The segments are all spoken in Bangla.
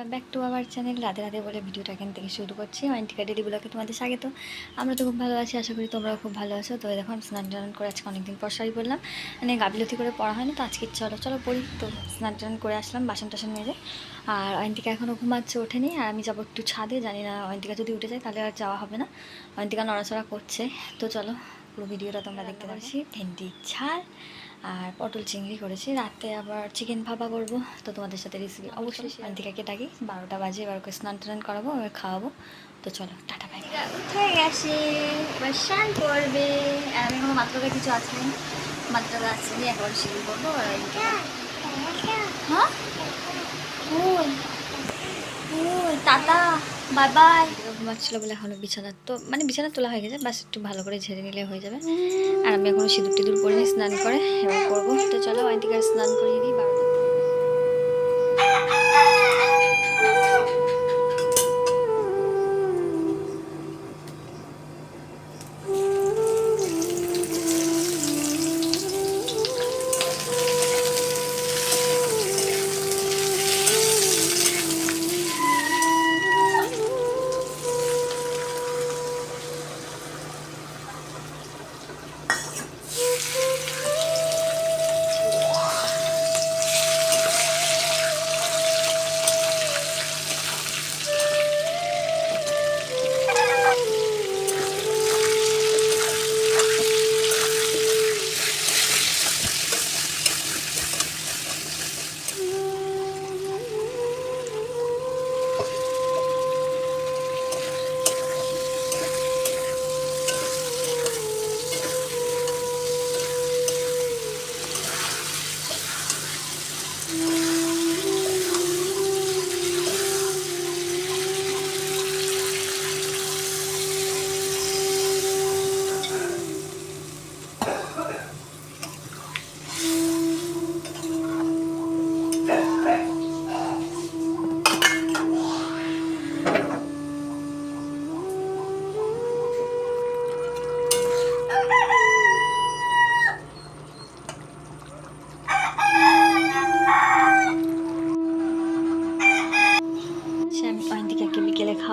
Welcome back to our channel Radhe Radhe বলে ভিডিওটা এখান থেকে শুরু করছি। অয়েন্টিকা ডেলি ব্লগে তোমাদের স্বাগত। আমরা তো খুব ভালো আছি, আশা করি তোমরাও খুব ভালো আছো। তো দেখো, আমি স্নান টান করে আজকে অনেকদিন পর শাড়ি পরলাম। মানে গাবিলতি করে পড়া হয়নি, তো আজকে চলো চলো পড়ি তো স্নান টান করে আসলাম, বাসন টাসন মেজে। আর অয়েন্টিকা এখনও ঘুমাচ্ছে, ওঠেনি। আর আমি যাব একটু ছাদে, জানি না অয়েন্টিকা যদি উঠে যায়, তাহলে আর যাওয়া হবে না। অয়েন্টিকা নড়াচড়া করছে। তো চলো, পুরো ভিডিওটা তোমরা দেখতে পাচ্ছি। ভেন্ডি ঝাল আর পটল চিংড়ি করেছি। রাতে আবার চিকেন ভাপা করব। তো তোমাদের সাথে রেসিপি অবশ্যই অন্তিকাকে ডাকি বারোটা বাজে এবার ওকে স্নান টান করাবো এবার খাওয়াবো। তো চলো টাটা ভাই উঠে গেছে এবার স্নান করবে। আমি কোনো মাত্রকে কিছু আছে মাত্রা আছে একবার সিঁড়ি করব হ্যাঁ? ওই ওই টাটা বাই বাই ঘুমাচ্ছিল বলে এখনও বিছানা তো মানে বিছানা তোলা হয়ে গেছে, বাস একটু ভালো করে ঝেড়ে নিলে হয়ে যাবে। আর আমি এখনও সিঁদুর টিঁদুর পরে স্নান করে এবার করব। তো চলো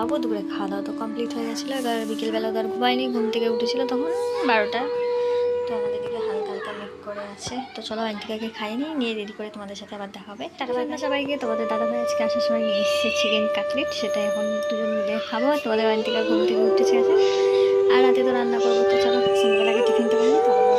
খাওয়াবো দুপুরে খাওয়া দাওয়া তো কমপ্লিট হয়ে গেছিল। এবার বিকেলবেলা তো আর ঘুমায়নি ঘুম থেকে উঠেছিল তখন বারোটা তো আমাদের দিকে হালকা হালকা মেক করে আছে। তো চলো অয়ন্তিকাকে খাইনি নিয়ে রেডি করে তোমাদের সাথে আবার দেখাবে টাটা, বাই সবাইকে, তোমাদের দাদা ভাই আজকে আসার সময় নিয়ে এসেছে চিকেন কাটলেট সেটা এখন দুজন মিলে খাব। আর তোমাদের অয়ন্তিকা ঘুম থেকে উঠেছে। আছে আর রাতে তো রান্না করব, তো চলো সন্ধ্যাবেলাকে টিফিন তো করিনি তারপর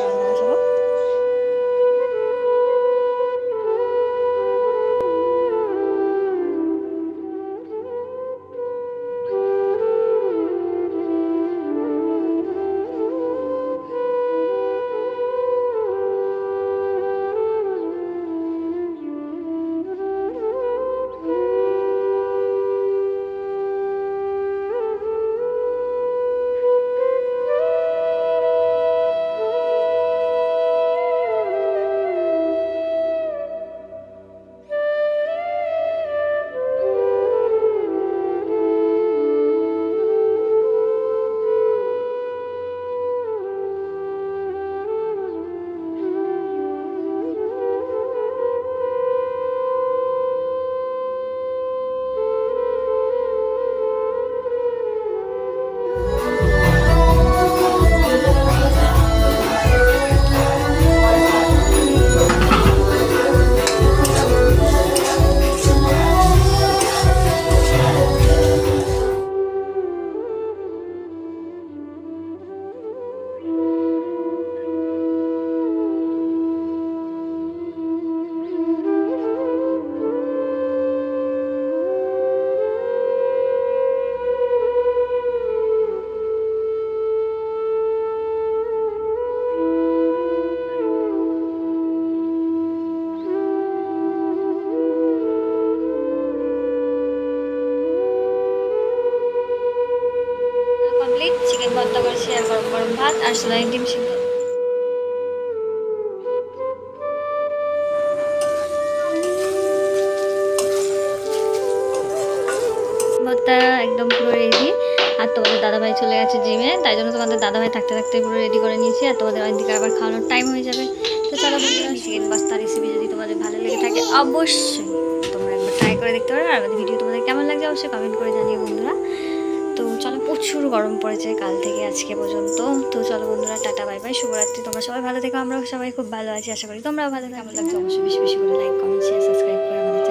আর সোনালি ডিম সিদ্ধ একদম পুরো রেডি আর তোমাদের দাদাভাই চলে গেছে জিমে তাই জন্য তোমাদের দাদাভাই থাকতে থাকতে পুরো রেডি করে নিয়েছি, আর তোমাদের ওইদিকে আবার খাওয়ানোর টাইম হয়ে যাবে। তো চলো বন্ধুরা চিকেন পাস্তা রেসিপি যদি তোমাদের ভালো লেগে থাকে, অবশ্যই তোমরা একবার ট্রাই করে করে দেখতে পারো। আর আমাদের ভিডিও তোমাদের কেমন লাগছে, অবশ্যই কমেন্ট করে জানিও বন্ধুরা। তো চলো প্রচুর গরম পড়েছে কাল থেকে আজকে পর্যন্ত। তো চলো বন্ধুরা, টাটা বাই বাই শুভরাত্রি। তোমরা সবাই ভালো থেকো, আমরাও সবাই খুব ভালো আছি, আশা করি তোমরাও ভালো থাকো। আমার লাগছে অবশ্যই বেশি বেশি করে লাইক কমেন্ট শেয়ার সাবস্ক্রাইব করে আমাদের